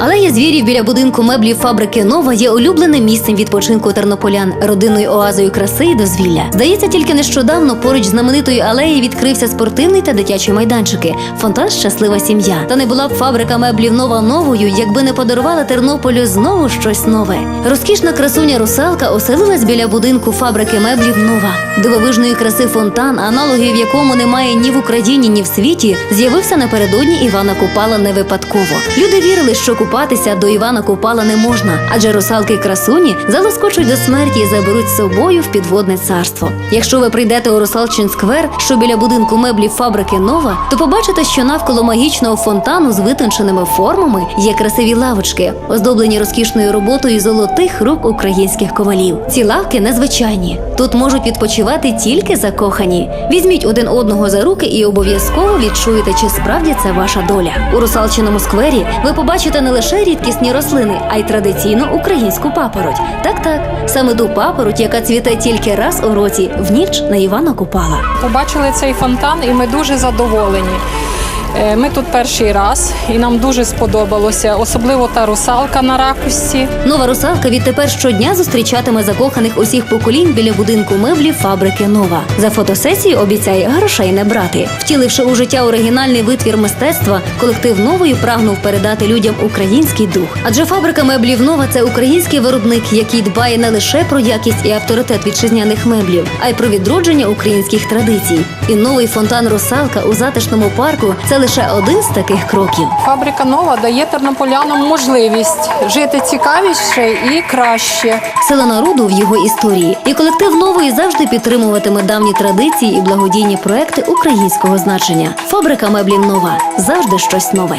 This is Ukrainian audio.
Алея звірів біля будинку меблів фабрики Нова є улюбленим місцем відпочинку тернополян, родинною оазою краси і дозвілля. Здається, тільки нещодавно поруч знаменитої алеї відкрився спортивний та дитячі майданчики. Фонтан щаслива сім'я. Та не була б фабрика меблів нова новою, якби не подарувала Тернополю знову щось нове. Розкішна красуня русалка оселилась біля будинку фабрики меблів Нова. Дивовижної краси фонтан, аналогів якому немає ні в Україні, ні в світі, з'явився напередодні Івана Купала не випадково. Люди вірили, що купатися до Івана Купала не можна, адже русалки красуні залоскочуть до смерті і заберуть з собою в підводне царство. Якщо ви прийдете у Русалчин сквер, що біля будинку меблів фабрики Нова, то побачите, що навколо магічного фонтану з витонченими формами є красиві лавочки, оздоблені розкішною роботою золотих рук українських ковалів. Ці лавки незвичайні. Тут можуть відпочивати тільки закохані. Візьміть один одного за руки і обов'язково відчуєте, чи справді це ваша доля. У Русалчиному сквері ви побачите не лише рідкісні рослини, а й традиційну українську папороть. Так, так, саме ту папороть, яка цвіте тільки раз у році, в ніч на Івана Купала. Побачили цей фонтан, і ми дуже задоволені. Е, Ми тут перший раз, і нам дуже сподобалося, особливо та русалка на ракусі. Нова русалка відтепер щодня зустрічатиме закоханих усіх поколінь біля будинку меблів фабрики Нова. За фотосесію обіцяє грошей не брати. Втіливши у життя оригінальний витвір мистецтва, колектив новою прагнув передати людям український дух. Адже фабрика меблів Нова це український виробник, який дбає не лише про якість і авторитет вітчизняних меблів, а й про відродження українських традицій. І новий фонтан Русалка у затишному парку це лише один з таких кроків. Фабрика нова дає тернополянам можливість жити цікавіше і краще. Сила народу в його історії, і колектив нової завжди підтримуватиме давні традиції і благодійні проекти українського значення. Фабрика меблів нова завжди щось нове.